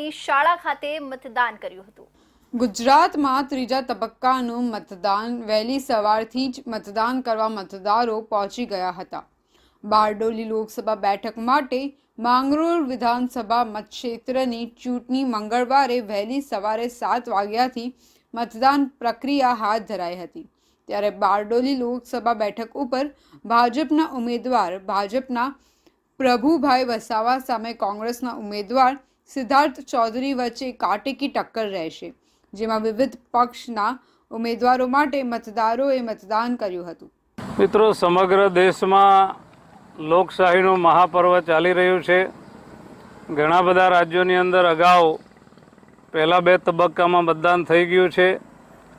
ગામની શાળા ખાતે મતદાન કર્યું હતું. ગુજરાતમાં ત્રીજા તબક્કાનું મતદાન, વહેલી સવારથી જ મતદાન કરવા મતદારો પહોંચી ગયા હતા. બારડોલી લોકસભા બેઠક માટે માંગરોળ વિધાનસભા મતક્ષેત્રની ચૂંટણી મંગળવારે વહેલી સવારે સાત વાગ્યાથી મતદાન પ્રક્રિયા હાથ ધરાઈ હતી. ત્યારે બારડોલી લોકસભા બેઠક ઉપર ભાજપના ઉમેદવાર, ભાજપના પ્રભુભાઈ વસાવા સામે કોંગ્રેસના ઉમેદવાર સિદ્ધાર્થ ચૌધરી વચ્ચે કાટેકી ટક્કર રહેશે, જેમાં વિવિધ પક્ષના ઉમેદવારો માટે મતદારોએ મતદાન કર્યું હતું. મિત્રો, સમગ્ર દેશમાં લોકશાહીનું મહાપર્વ ચાલી રહ્યું છે. ઘણા બધા રાજ્યોની અંદર અગાઉ પહેલાં બે તબક્કામાં મતદાન થઈ ગયું છે.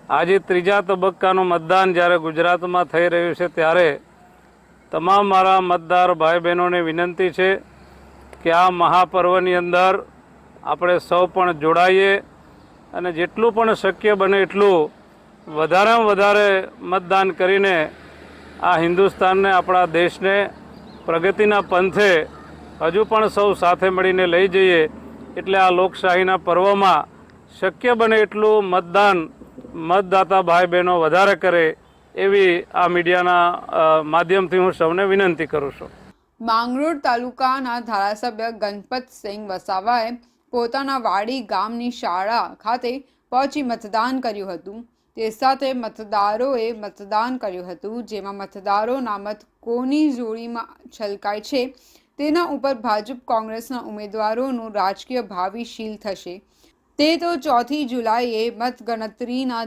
આજે ત્રીજા તબક્કાનું મતદાન જ્યારે ગુજરાતમાં થઈ રહ્યું છે, ત્યારે તમામ મારા મતદાર ભાઈ બહેનોને વિનંતી છે કે આ મહાપર્વની અંદર આપણે સૌ પણ જોડાઈએ અને જેટલું પણ શક્ય બને એટલું વધારેમાં વધારે મતદાન કરીને આ હિન્દુસ્તાનને, આપણા દેશને પ્રગતિના પંથે હજુ પણ સૌ સાથે મળીને લઈ જઈએ એટલે આ લોકશાહીના પર્વમાં શક્ય બને એટલું મતદાન મતદાતા ભાઈ બહેનો વધારે કરે એવી આ મીડિયાના માધ્યમથી હું સૌને વિનંતી કરું છું. માંગરોળ તાલુકાના ધારાસભ્ય ગણપતસિંહ વસાવાએ પોતાના વાડી ગામની શાળા ખાતે પહોંચી મતદાન કર્યું હતું. તે સાથે મતદારોએ મતદાન કર્યું હતું, જેમાં મતદારોના મત કોની જોડીમાં છલકાય છે, તેના ઉપર ભાજપ કોંગ્રેસના ઉમેદવારોનું રાજકીય ભાવિ શીલ થશે. તે તો ચોથી જુલાઈએ મતગણતરીના